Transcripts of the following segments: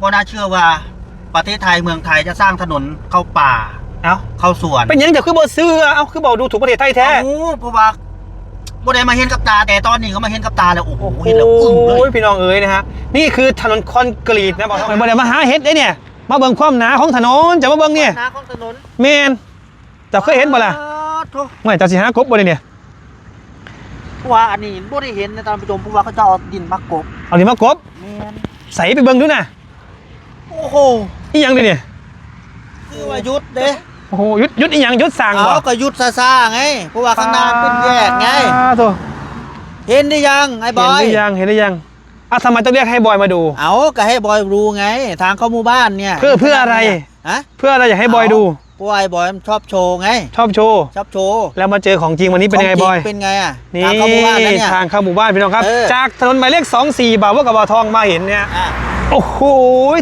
บ่น่าเชื่อว่า ประเทศไทยเมืองไทยจะสร้างถนนเข้าป่า เอ้าเข้าสวนเป็นหยังเดี๋ยวคือบ่ซื้อเอ้าคือบ่ดูถูกประเทศไทยแท้ โอ้เพราะว่าบ่ได้มาเห็นกับตาแต่ตอนนี้ก็มาเห็นกับตาแล้วโอ้โหเห็นแล้วอึ้งเลโอ้ยยพี่น้องเอ๋ยนะฮะนี่คือถนนคอนกรีตนะบอกไม่ได้มาหาเห็ดได้เนี่ย มาเบิ่งความหนาของถนนจะมาเบิ่งเนี่ยนาของถนนแมนเจ้าเคยเห็นบ่ล่ะอ๋อโถ่ไม่เจ้าสิหากบบ่เลยเนี่ยเพราะว่าอันนี้บ่ได้เห็นในตามผู้ชมเพราะว่าเขาจะเอาดินมากบเอานี่มากบแม่นใส่ไปเบิ่งดูนะ โอ้โหอีหยังเลยเนี่ยคือว่ายุดเด้โอ้โหยุดยุดอีหยังยุดสั่งบ่เอาก็ยุดซ่าๆไงเพราะว่าข้างหน้าเป็นแยกไงอ่าโถ่เห็นได้ยังไอ้บเห็นอยหรือยังเห็นหรือยังอะทำไมต้องเรียกให้บอยมาดู เอาก็ให้บอยรู้ไง ทางเข้าหมู่บ้านเนี่ยเพื่อเพื่ออะไรฮะเพื่ออะไรอยากให้บอยดูเพราะว่าไอ้บอยมันชอบโชว์ไง ชอบโชว์ชอบโชว์แล้วมาเจอของจริงวันนี้เป็นยังไงขบจอยริเป็นไงอะนี่ทางเข้าหมู่บ้านนะเนี่ยทางเข้าหมู่บ้านพี่น้องครับเออจากถนนหมายเลข24บ่าวว่ากับบ่าวทองมาเห็นเนี่ยอะ โอ้โห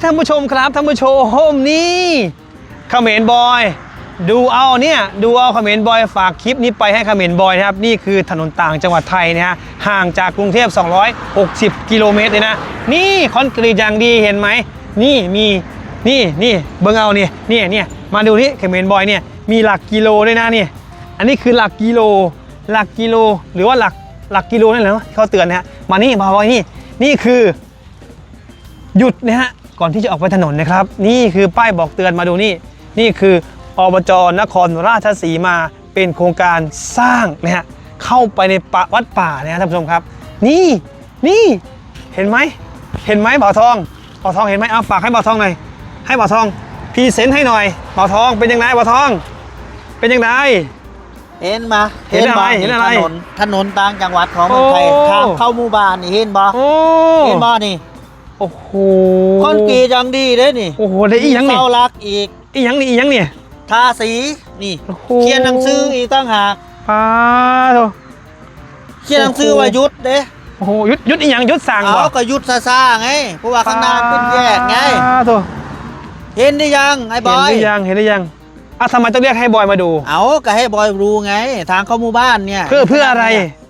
ท่านผู้ชมครับท่านผู้ชมนี่เขมรบอย ดูเอาเนี่ยดูเอาเขมรบอยฝากคลิปนี้ไปให้เขมรบอยนะครับนี่คือถนนต่างจังหวัดไทยนะฮะห่างจากกรุงเทพ 260 กิโลเมตรเลยนะนี่คอนกรีตอย่างดีเห็นไหมนี่มีนี่นี่เบิ้งเอาเนี่ยนี่เนี่ยมาดูนี่เขมรบอยเนี่ยมีหลักกิโลด้วยนะนี่อันนี้คือหลักกิโลหลักกิโลหรือว่าหลักหลักกิโลนั่นแหละเขาเตือนนะฮะมานี่มาบอยนี่นี่คือ หยุดนะฮะก่อนที่จะออกไปถนนนะครับ นี่คือป้ายบอกเตือนมาดูนี่ นี่คืออบจนครราชสีมาเป็นโครงการสร้างนะฮะเข้าไปในป่าวัดป่านะฮะท่านผู้ชมครับ นี่นี่เห็นไหมเห็นไหมบ่าวทองบ่าวทองเห็นไหมเอาฝากให้บ่าวทองหน่อยให้บ่าวทองพรีเซนต์ให้หน่อยบ่าวทองเป็นยังไงบ่าวทอง เป็นยังไง เห็นมาเห็นอะไรบ่เห็นอะไรถนนถนนต่างจังหวัดของเมืองไทยโอ้ทางเข้าหมู่บ้านนี่เห็นบ่โอ้เห็นบ่นี่ โอ้โหคอนกรีตอย่างดีเด้นี่โอ้โหได้อีหยังนี่เสาหลักอีกอีหยังนี่อีหยังเนี่ยทาสีนี่โอ้โหเขียนหนังสืออีกตั้งหากป้าโถเขียนหนังสือว่ายุดเด้โอ้โหยุดยุดอีหยังยุดสั่งเอาบ่ก็ยุดซ่าๆไงเพราะว่าข้างหน้าเป็นแยกไง ป้าโถเห็นได้ยังไอ้บเห็นอหย รือยังเห็นหรือยังอะทำไมต้องเรียกให้บอยมาดู เอาก็ให้บอยรู้ไง ทางเข้าหมู่บ้านเนี่ยเพื่อเพื่ออะไร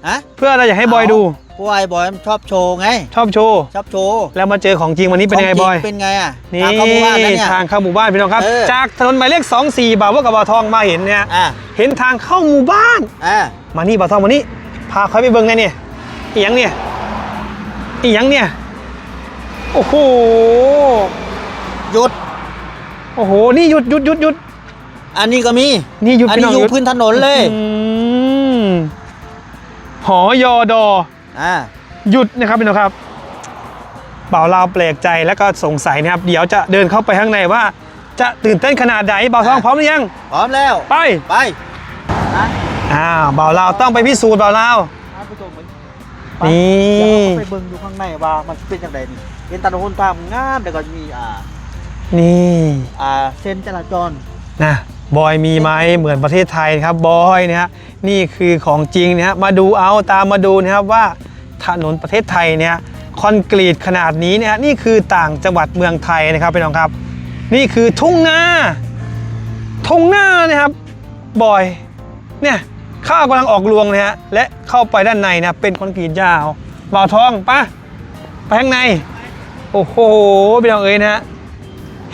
ฮะเพื่ออะไรอยากให้บอยดูเพ ราะว่าไอ้บอยมันชอบโชว์ไง ชอบโชว์ชอบโชว์แล้วมาเจอของจริงวันนี้เป็นยังไงขบจอยริเป็นไงอะนี่ทางเข้าหมู่บ้านนะเนี่ย ทางเข้าหมู่บ้านพี่น้องครับ เออ จากถนนหมายเลข24 บ่าวว่ากับบ่าวทองมาเห็นเนี่ยอะเห็นทางเข้าหมู่บ้าน อะมานี่บ่าวทองมานี่พาเขาไปเบิ่งหนอยเนี่ยอีหยังเนี่ยอีหยังเนี่ยโอ้โหหยุด โอ้โหนี่หยุดหยุดหยุดหยุดอันนี้ก็มี นี่หยุดอันพี่นี้น้องอหยู่ยุดพื้นถนนเลย อืมหอยอดอ อะหยุดนะครับพี่น้องครับบ่าวลาวแปลกใจแล้วก็สงสัยนะครับ เดี๋ยวจะเดินเข้าไปข้างในว่า จะตื่นเต้นขนาดไหนบ่าวทองพร้อมหรือยังพร้อมแล้ว ไปไปนะอ้าวบ่าวลาวต้องไปพิสูจน์บ่าวลาวท่านผู้ชมไปนี่เดี๋ยวเราไปเบิ่งดูข้างในว่ามันเป็นจังไดนี่เป็นถนนทางงามเดี๋ยวก็จะมีอ่านี่อ่าเส้นจราจรนะ บอยมีไหมเหมือนประเทศไทยครับบอยนะฮะนี่คือของจริงนะฮะมาดูเอาตามมาดูนะครับว่าถนนประเทศไทยเนี่ยคอนกรีตขนาดนี้เนี่ยฮะนี่คือต่างจังหวัดเมืองไทยนะครับพี่น้องครับ นี่คือทุ่งนาทุ่งนานะครับบอยเนี่ยข้าวกำลังออกรวงนะฮะและเข้าไปด้านในนะเป็นคอนกรีตยาวบ่าวทองปะไปข้างใน โอ้โหพี่น้องเอ๋ยนะฮะ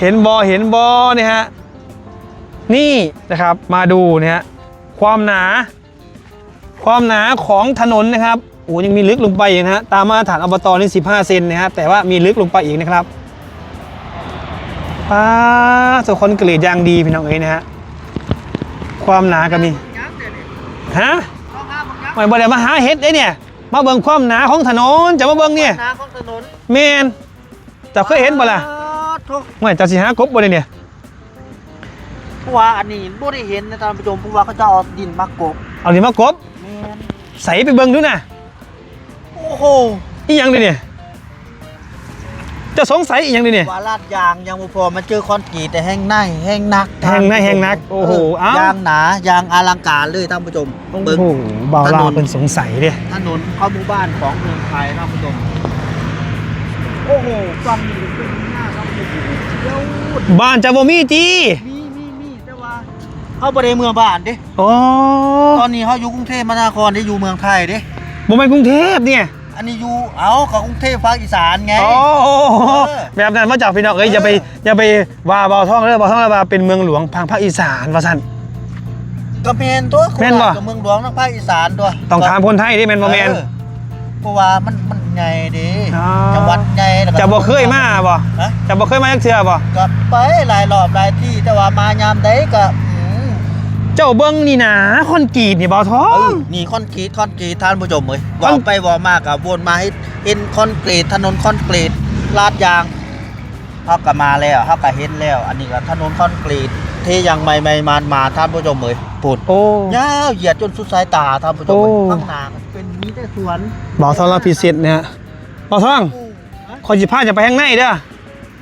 เห็นบอเห็นบอเนี่ยฮะ นี่นะครับมาดูนะฮะความหนา ความหนาของถนนนะครับโอ้ยังมีลึกลงไปอีกนะฮะตามมาตรฐานอบตนี่15เซนนะฮะแต่ว่ามีลึกลงไปอีกนะครับป้าสุคอนกรีตยางดีพี่น้องเอ๋ยนะฮะความหนาก็มีฮะไม่บ่ได้มาหาเห็ดได้เนี่ยมาเบิ่งความหนาของถนนจะมาเบิ่งเนี่ยทางของถนนแมนเจะเคยเห็นบ่ล่ะอ๋อโถ่ไม่เจะสิหากบบ่เลยเนี่ยเพ ราะว่าอันนี้บ่ได้เห็นนะท่านผู้ชมเพราะว่าเขาจะเอาดินมากบเอาดิมากบแม่นใส่ไปเบิ่งดูนะโอ้โหอีหยังดิเนี่ยจะสงสัยอีหยังดิเนี่ย ว่าลาดยางยังบ่พอมาเจอคอนกรีตแต่แห้งในแห้งนักแห้งในแห้งนักโอ้โหเอ้า ยางหนายางอลังการเลยท่านผู้ชมโอ้เบิ่งโหเบาถลานนเป็นสงสัยเนี่ยถนนเข้าหมู่บ้านของเมืองไทยท่านผู้ชมโอ้โหฟังนี่เป็นหน้าท่านผู้ชมเดี๋ยว บ้านจะบ่มีจีมีมีมีแต่ว่า เขาบ่ได้เมืองบ้านเด้โอ้ตอนนี้เขาอยู่กรุงเทพมหานครได้อยู่เมืองไทยเด้บ่แม่นกรุงเทพเนี่ย อันนี้อยู่เอากับกรุงเทพภาคอีสานไง โอ้โหเออแบบนั้นมาจากพี่น้องเอ้ยเออออย่าไปอย่าไปว่าเบาท่องเลยเบาท่องเลยว่าเป็นเมืองหลวงทางภาคอีสานว่าซั่น ก็แมนตัวแม่นบ่ โคราชกับเมืองหลวงทางภาคอีสานตัวต้องถามคนไทยดิแม่นบ่แม่น เออเพราะว่ามันมันไงดีอ๋อ จังหวัดไงแล้วก็จะบ่เคยมาบ่ฮะจะบ่เคยมาจักเทื่อบ่ก็ไปหลายรอบหลายที่แต่ว่ามายามใดก็อืม เจ้าเบิ่งนี่นะคอนกรีตนี่เบาท่อเอองนี่คอนกรีตคอนกรีตท่านผู้ชมเอ้ยคอนว่าไปว่ามากับวนมาให้เห็นคอนกรีตถนนคอนกรีตลาดยางเฮาก็มาแล้วเฮาก็เห็นแล้ว อันนี้ก็ถนนคอนกรีตเทยังใหม่ๆมามาท่านผู้ชมเอ้ยปุ่นโอ้ ยาวเหยียดจนสุดสายตาท่านผู้ชมเอ้ยโอ้ ข้างหน้าก็เป็นมีแต่สวนเบาท่องรับพิเศษเนี่ยเบาท่องฮะขอสิพาจะไปข้างในเด้อ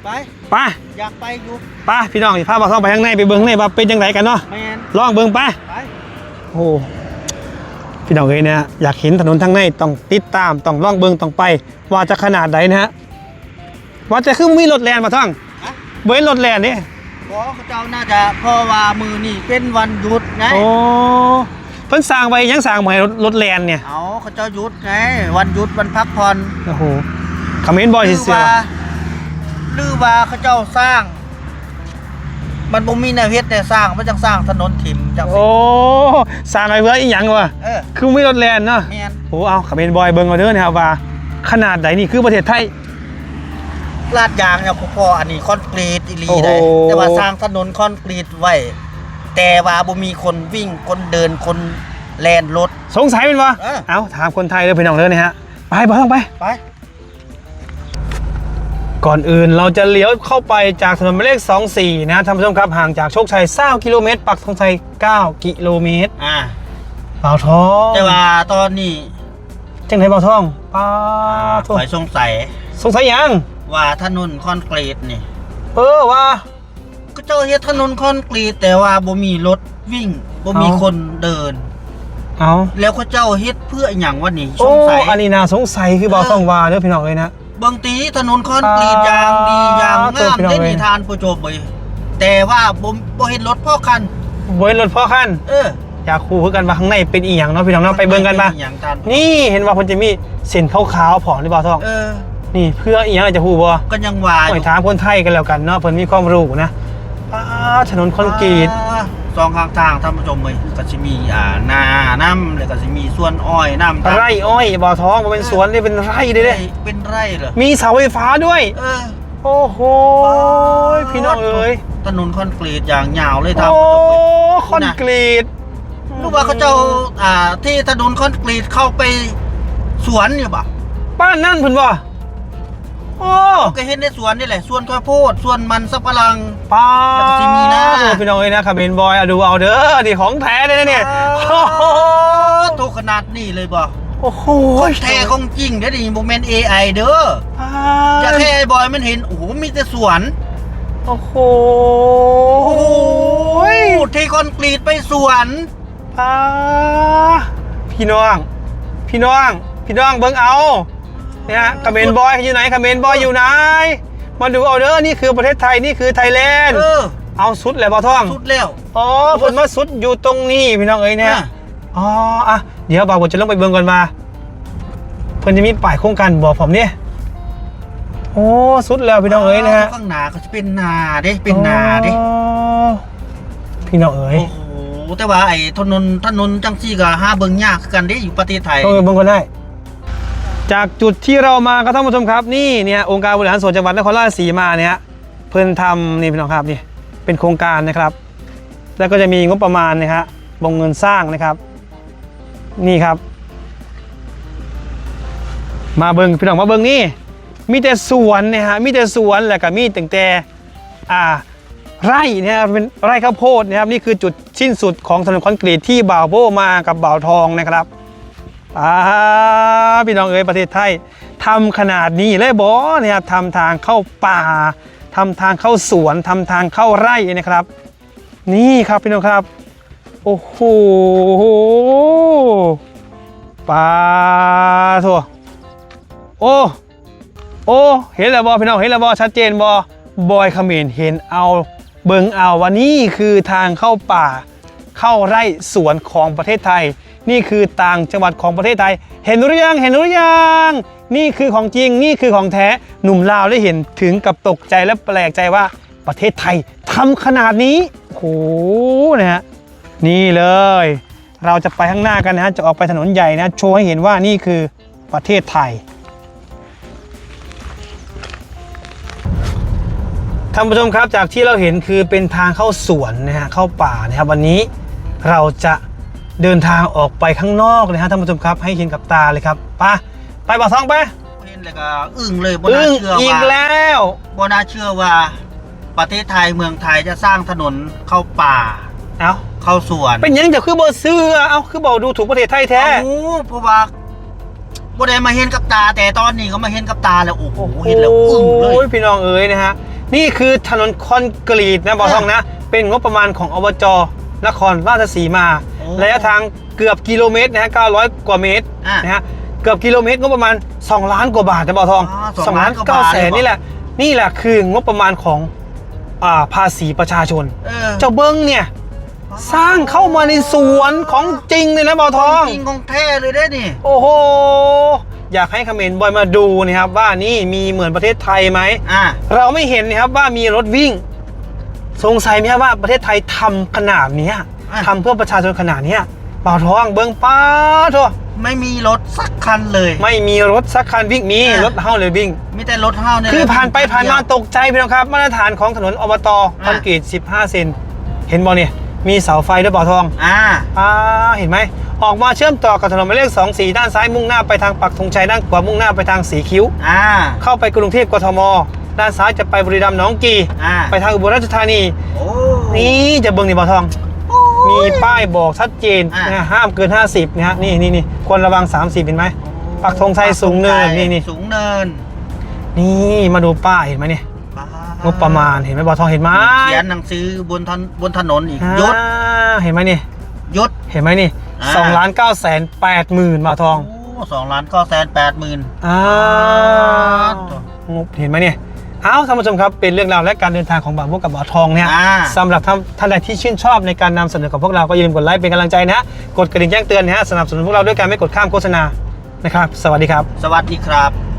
ไปไป อยากไปอยู่ ไปพี่น้องสิพาเบาท่องไปข้างในไปเบิ่งข้างในว่าเป็นจังไดกันเนาะแมนลองเบิ่งไป ไปโอ้ พี่น้องเอ้ยเนี่ยอยากเห็นถนนทางในต้องติดตามต้องล่องเบิงต้องไป ว่าจะขนาดไหนนะฮะว่าจะขึ้นมีรถแลนมาท่องฮะเบิ้ลรถแลนนี่เพราะเขาเจ้าน่าจะเพราะว่ามือนี่เป็นวันหยุดไงโอ้เพิ่นสร้างไปยังสร้างมาให้รถรถแลนเนี่ยเอาเขาเจ้าหยุดไงวันหยุดวันพักผ่อนโอ้โหคอมเมนต์บอยหรืเสียว่าหรือว่าเขาเจ้าสร้าง มันบ่มีแนวเฮ็ดแต่สร้างมันจังสร้างถนนถิ่มจังสิโอ้สร้างอะไรเพื่ออีหยังวะเออคือมีรถแลนเนาะแม่นโอ้เอาคอมเมนต์บอยเบิ่งเอาเด้อนะครับว่า ขนาดไหนนี่คือประเทศไทย ลาดยางเนี่ยพอๆอันนี้คอนกรีตอีหลีโอ้โหได้แต่ว่าสร้างถนนคอนกรีตไว้ แต่ว่าบ่มีคนวิ่งคนเดินคนแล่นรถ สงสัยเป็นวะเออ เอาถามคนไทยเด้อพี่น้องเด้อนี่ฮะไปบ่ต้องไป ไป ก่อนอื่นเราจะเลี้ยวเข้าไปจากถนนหมายเลข 24 นะท่านผู้ชมครับห่างจากโชคชัย9กิโลเมตร ปักธงชัย 9 กิโลเมตรอ่าเป่าทองแต่ว่าตอนนี้จังไหนเป่าทองป้าทข่อยสงสัยสงสัยยังว่าถนนคอนกรีตนี่ เออว่า ก็เจ้าเฮ็ดถนนคอนกรีต แต่ว่าบ่มีรถวิ่งบ่มีเอ้าคนเดินเอาแล้วเขาเจ้าเฮ็ดเพื่ออหย่างวะนี่สโอ้งสัยอันนี้น่าสงสัยคือเป่าทองว่าเด้อพี่น้องเลยนะ เบิ่งตีถนนคอนกรีตอย่างดีอย่างตัวงามพี่น้องได้เอ้ยนิทานผู้ชมเอ้ยแต่ว่าบ่บ่เห็นรถพ่อคันเว้นรถพ่อขั้นเอออยากคู่คือกันว่าข้างในเป็นอีหยังเนาะพี่น้องเนาะไปเบิ่งกันปะอย่างทานนี่เห็นว่าเพิ่นจะมีเส้นขาวๆผอมหรือเปล่าทองเออนี่เพื่ออีหยังอาจจะฮู้บ่ก็ยังว่าอหน่ยู่อยถามคนไทยกันแล้วกันเนาะเพิ่นมีความรู้นะป้าถนนคอนกรีตอ่า สองข้างทางท่านผู้ชมเอ้ยก็สิมีอ่านาน้ำแล้วก็สิมีสวนอ้อยน้ำไร่อ้อยบ่อท้องมันเป็นสวนนี่เป็นไร่เลยเด้เป็นไร่เหรอมีเสาไฟฟ้าด้วย เออ โอ้โหพี่น้องเอ้ยถนนคอนกรีตอย่างยาวเลยทางโอ้ผู้ชมเอ้ยคอนกรีตรู้ว่าเขาเจ้าอ่าที่ถนนคอนกรีตเข้าไปสวนอยู่ปะบ้านนั่นเพิ่นบ่ โอ้ก็เห็นในสวนนี่แหละสวนข้าวโพดสวนมันสับปะรัง ป้าแล้วก็สิมีนะพี่น้องเอ้ยนะคาเบนบอยเอาดูเอาเด้อนี่ของแท้เลยนะเนี่ยโอ้โหโตขนาดนี้เลยบ่โอ้โหของแท้ของจริงเด้อดิโมเมนต์ AI เด้อป้าอย่าแค่ไอ้บอยมันเห็น โอ้โหมีแต่สวน โอ้โหโอ้โหเทคอนกรีตไปสวน ป้าพี่น้อง พี่น้อง พี่น้องเบิ่งเอา เนี่ยคาเมนบอยอยู่ไหนคาเมนบอยอยู่ไหน มาดูเอาเด้อนี่คือประเทศไทยนี่คือไทยแลนด์เออเอาสุดเลยบ่ท่องสุดแล้วอ๋อเพิ่นมาสุดอยู่ตรงนี้พี่น้องเอ้ยเนี่ยอะอ๋ออะเดี๋ยวบ่าวผมจะลงไปเบิ่งก่อนมาเพิ่นจะมีป้ายโครงการบอกผมเนี่ยโอ้สุดแล้วพี่น้องเอ้ยนะฮะข้างหน้าก็จะเป็นนาเด้เป็นนาเด้อ๋อพี่น้องเอ้ยโอ้โหแต่ว่าไอ้ถนนถนนจังซี่ก็หาเบิ่งยากคือกันเด้อยู่ประเทศไทยต้องไปเบิ่งก่อนได้ จากจุดที่เรามาครับท่านผู้ชมครับนี่เนี่ยองค์การบริหารส่วนจังหวัดนครราชสีมาเนี่ยเพิ่นทำนี่พี่น้องครับนี่เป็นโครงการนะครับ แล้วก็จะมีงบประมาณนะฮะวงเงินสร้างนะครับ นี่ครับ มาเบิงพี่น้องมาเบิงนี่มีแต่สวนนะฮะมีแต่สวนแล้วก็มีตั้งแต่อ่าไร่เนะครับเป็นไร่ข้าวโพดนะครับนี่คือจุดสิ้นสุดของถนนคอนกรีตที่บ่าวโบมากับบ่าวทองนะครับ อ่าพี่น้องเอ๋ยประเทศไทยทำขนาดนี้เลยบอเนี่ยครับทำทางเข้าป่าทำทางเข้าสวนทำทางเข้าไร่นะครับ นี่ครับพี่น้องครับ โอ้โหปลาทัวโอ้โอ้เห็นแล้วบอพี่น้องเห็นแล้วบอชัดเจนบอบอยขมรเห็นเอาเบิงเอาว่านี่คือทางเข้าป่าเข้าไร่สวนของประเทศไทย นี่คือต่างจังหวัดของประเทศไทย เห็นหรือยังเห็นหรือยังนี่คือของจริงนี่คือของแท้หนุ่มลาวได้เห็นถึงกับตกใจและแปลกใจว่าประเทศไทยทำขนาดนี้โอ้โหนะฮะนี่เลย เราจะไปข้างหน้ากันนะฮะจะออกไปถนนใหญ่นะโชว์ให้เห็นว่านี่คือประเทศไทยท่านผู้ชมครับจากที่เราเห็นคือเป็นทางเข้าสวนนะฮะเข้าป่านะครับวันนี้เราจะ เดินทางออกไปข้างนอกนะฮะท่านผู้ชมครับให้เห็นกับตาเลยครับไปไปบ่อทองไปเห็นแล้วก็อึ้งเลยบ่อึ้น่างเชื่ออีกว่าแล้วบ่น่าเชื่อว่า ประเทศไทยเมืองไทยจะสร้างถนนเข้าป่า เอาเข้าสวนเป็นยังจะคือบ่เสื้อเอาคือบ่ดูถูกประเทศไทยแท้เอ้าเพราะว่าบ่ได้มาเห็นกับตา แต่ตอนนี้ก็มาเห็นกับตาแล้วโอ้โหเห็นแล้วอึ้งเลโอ้ยพี่น้องเอ๋ยนะฮะ นี่คือถนนคอนกรีตนะบ่อทองนะ เป็นงบประมาณของอบจนครราชสีมาโอ้ ระยะทางเกือบกิโลเมตรนะฮะ900 กว่าเมตรอะนะฮะเกือบกิโลเมตรงบประมาณ 2 ล้านกว่าบาทนะบ่อทองอ๋อสองล้าน2ล้านกว่าเก้าบาทแสนเลยเหรอนี่แหละนี่แหละคืองบประมาณของอ่าภาษีประชาชนเออเจ้าเบิ้งเนี่ยสร้างเข้ามาในสวนของจริงเลยนะบ่อทองจริงของแท้เลยได้นี่ โอ้โหอยากให้คอมเขมนต์บอยมาดูนะครับว่านี่มีเหมือนประเทศไทยไหมอะเราไม่เห็นนะครับว่ามีรถวิ่ง สงสัยไหมครับว่าประเทศไทยทำขนาดเนี้ย อะ ทำเพื่อประชาชนขนาดเนี้ยบ่าวทองเบิ้งป้าทัวไม่มีรถสักคันเลย ไม่มีรถสักคันวิ่งมีอะ รถเฮ้าเลยวิ่ง มีแต่รถเฮาเนี่ยคือผ่านไปผ่านมาตกใจพี่น้องครับ มาตรฐานของถนนอบตคอนกรีต 15 เซนเห็นบอเนี่ยมีเสาไฟด้วยบ่าวทอง อ่า อ่าเห็นไหม ออกมาเชื่อมต่อกับถนนหมายเลข2 4 ด้านซ้ายมุ่งหน้าไปทางปักธงชัยด้านขวามุ่งหน้าไปทางสีคิ้ว อ่า เข้าไปกรุงเทพกทม ด้านซ้ายจะไปบุรีรัมย์หนองกี อ่า ไปทางอุบลราชธานี โอ้นี่จะเบิ่งนี่บ่าวทอง มีป้ายบอกชัดเจนอะ นะห้ามเกิน 50นะฮะนี่นี่นี่ควรระวัง 30 เห็นไหม ปักธงชัยสูงเนินนี่นี่ สูงเนินนี่มาดูป้ายเห็นไหมเนี่ยงบประมาณเห็นไหมบ่าวทองเห็นไหมเขียนหนังสือบนถนนบนถนนอีกอ่ายศเห็นไหมนี่ยศ เห็นไหมนี่อ่า สองล้านเก้าแสนแปดหมื่นบ่าวทองโอ้สองล้านเก้าแสนแปดหมื่นอ่างบเห็นไหมเนี่ย เอ้าท่านผู้ชมครับเป็นเรื่องราวและการเดินทางของบ่าวพวกกับบ่าวทองเนี่ยอ่า สำหรับท่านท่านใดที่ชื่นชอบในการนำเสนอของพวกเราก็อย่าลืมกดไลค์เป็นกำลังใจนะฮะกดกระดิ่งแจ้งเตือนนะฮะสนับสนุนพวกเราด้วยการไม่กดข้ามโฆษณานะครับ สวัสดีครับ สวัสดีครับ